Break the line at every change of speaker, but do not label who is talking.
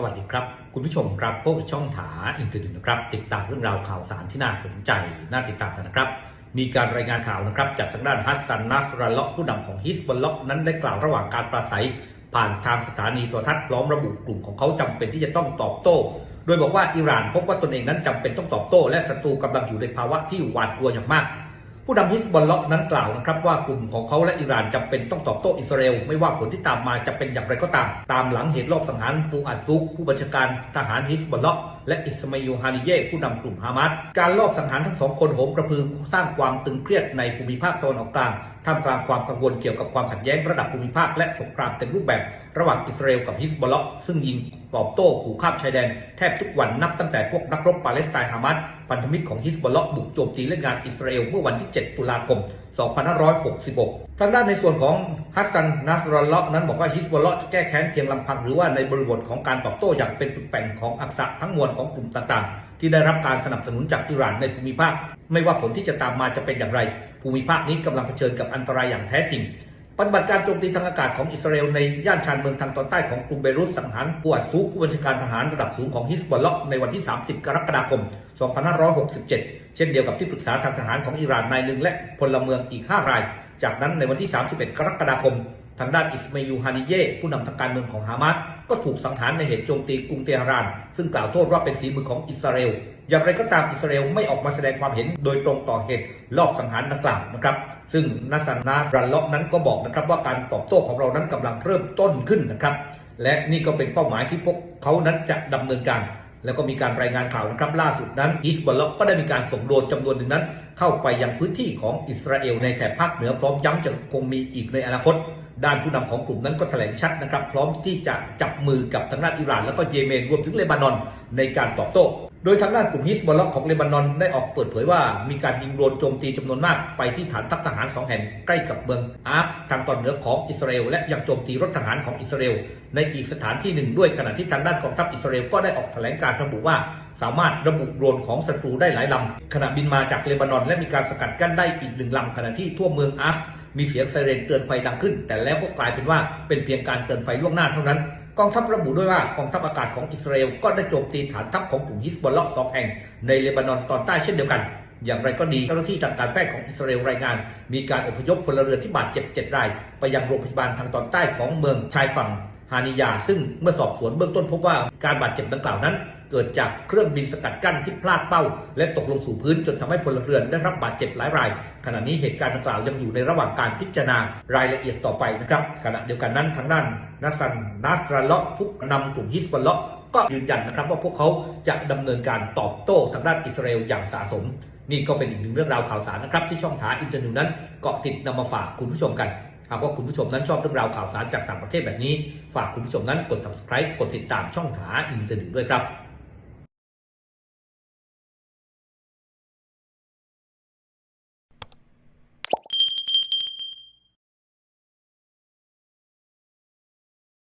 สวัสดีครับ คุณผู้ชมครับพวกบช่องถาอินเทอร์เน็ตนะครับ ติดตามเรื่องราวข่าวสารที่น่าสนใจ น่าติดตามกันนะครับ มีการรายงานข่าวนะครับ จากทางด้านฮัสซันนัสราเลาะผู้นำของฮิสบอลล็อกนั้นได้กล่าวระหว่างการปราศัย ผ่านทางสถานีโทรทัศน์พร้อมระบุกลุ่มของเขาจำเป็นที่จะต้องตอบโต้ โดยบอกว่าอิหร่านพบว่าตนเองนั้นจำเป็นต้องตอบโต้ และศัตรูกำลังอยู่ในภาวะที่หวาดกลัวอย่างมาก ผู้นำฮิสบอลล็อกนั้นกล่าวนะครับว่ากลุ่มของเขาและอิหร่านจำเป็นต้องตอบโต้อิสราเอล ไม่ว่าผลที่ตามมาจะเป็นอย่างไรก็ตาม ตามหลังเหตุลอบสังหารฟูอัดซุก ผู้บัญชาการทหารฮิสบอลล็อกและอิสมาอิลฮานิเย่ผู้นำกลุ่มฮามาสการลอบสังหารทั้งสองคนโหมกระพือสร้างความตึงเครียดในภูมิภาคตะวันออกกลางท่ามกลางความกังวลเกี่ยวกับความขัดแย้งระดับภูมิภาคและสงครามเต็มรูปแบบ ระหว่างอิสราเอลกับฮิสบอลล็อกซึ่งยิง ตอบโต้ขู่ข้ามชายแดนแทบทุกวันนับตั้งแต่พวกนักรบปาเลสไตน์ฮามาสพันธมิตรของฮิสบอลล็อกบุกโจมตีเล่นงานอิสราเอลเมื่อวันที่ 7 ตุลาคม 2566 ทางด้านในส่วนของฮัสซันนัสรอลเลาะนั้นบอกว่าฮิสบอลเลาะจะแก้แค้นเพียงลำพังหรือว่าในบริบทของการตอบโต้อย่างเป็นปึกแผ่นของอักษะทั้งมวลของกลุ่มต่างๆ ที่ได้รับการสนับสนุนจากอิหร่านในภูมิภาค ไม่ว่าผลที่จะตามมาจะเป็นอย่างไร ภูมิภาคนี้กำลังเผชิญกับอันตรายอย่างแท้จริง ปฏิบัติการโจมตีทางอากาศของอิสราเอลในย่านชานเมืองทางตอนใต้ของกรุงเบรุตสังหารผู้อัดทุกผู้บัญชาการทหารระดับสูงของฮิสบอลล็อกในวันที่ 30 กรกฎาคม 2567 เช่นเดียวกับที่ปรึกษาทางทหารของอิหร่านนายหนึ่งและพลเมืองอีก 5 ราย จากนั้นในวันที่ 31 กรกฎาคม ทางด้านอิสมาอูฮานิเย่ผู้นำทางการเมืองของฮามาส ก็ถูกสังหารในเหตุโจมตีกรุงเตหะราน ซึ่งกล่าวโทษว่าเป็นฝีมือของอิสราเอล อย่างไรก็ตามอิสราเอลไม่ออกมาแสดงความเห็นโดยตรงต่อเหตุลอบสังหารดังกล่าวนะครับ ซึ่งนัสซันนารันล็อกนั้นก็บอกนะครับว่าการตอบโต้ของเรานั้นกำลังเริ่มต้นขึ้นนะครับ และนี่ก็เป็นเป้าหมายที่พวกเขานั้นจะดำเนินการแล้วก็มีการรายงานข่าวนะครับล่าสุดนั้นฮิสบอลล็อกก็ได้มีการส่งโดรนจำนวนหนึ่งนั้น เข้าไปยังพื้นที่ของอิสราเอลในแถบภาคเหนือพร้อมย้ำจะคงมีอีกในอนาคต ด้านผู้นำของกลุ่มนั้นก็แถลงชัดนะครับ พร้อมที่จะจับมือกับทางด้านอิหร่านแล้วก็เยเมนรวมถึงเลบานอนในการตอบโต้ โดยทางด้านกลุ่มฮิสบอลล็อกของเลบานอนได้ออกเปิดเผยว่ามีการยิงโดรนโจมตีจำนวนมากไปที่ฐานทัพทหารสองแห่งใกล้กับเมืองอาร์ฟทางตอนเหนือของอิสราเอลและยังโจมตีรถทหารของอิสราเอลในอีกสถานที่หนึ่งด้วยขณะที่ทางด้านกองทัพอิสราเอลก็ได้ออกแถลงการระบุว่าสามารถระบุโดรนของศัตรูได้หลายลำขณะบินมาจากเลบานอน และมีการสกัดกั้นได้อีกหนึ่งลำขณะที่ทั่วเมืองอาร์ มีเสียงไซเรนเตือนไฟดังขึ้น แต่แล้วก็กลายเป็นว่าเป็นเพียงการเตือนไฟล่วงหน้าเท่านั้นกองทัพระบุด้วยว่ากองทัพอากาศของอิสราเอลก็ได้โจมตีฐานทัพของกลุ่มฮิสบอลล็อกสองแห่งในเลบานอนตอนใต้เช่นเดียวกัน อย่างไรก็ดีเจ้าหน้าที่ทางการแพทย์ของอิสราเอลรายงาน มีการอพยพพลเรือนที่บาดเจ็บเจ็ดราย ไปยังโรงพยาบาลทางตอนใต้ของเมืองชายฝั่งฮานิยา ซึ่งเมื่อสอบสวนเบื้องต้นพบว่าการบาดเจ็บดังกล่าวนั้น เกิดจากเครื่องบินสกัดกั้นที่พลาดเป้า และตกลงสู่พื้นจนทำให้พลเรือนได้รับบาดเจ็บหลายราย ขณะนี้เหตุการณ์ดังกล่าวยังอยู่ในระหว่างการพิจารณารายละเอียดต่อไปนะครับ ขณะเดียวกันนั้นทางด้านนัสซันนัสราเลาะผู้นำกลุ่มฮิสบอลเลาะก็ยืนยันนะครับว่าพวกเขาจะดำเนินการตอบโต้ทางด้านอิสราเอลอย่างสาสม นี่ก็เป็นอีกหนึ่งเรื่องราวข่าวสารนะครับ ที่ช่องถาอินเตอร์นิวนั้นเกาะติดนำมาฝากคุณผู้ชมกันหากว่าคุณผู้ชมนั้นชอบเรื่องราวข่าวสารจากต่างประเทศแบบนี้ ฝากคุณผู้ชมนั้นกด subscribe กดติดตามช่องถาอินเตอร์นิวด้วยครับ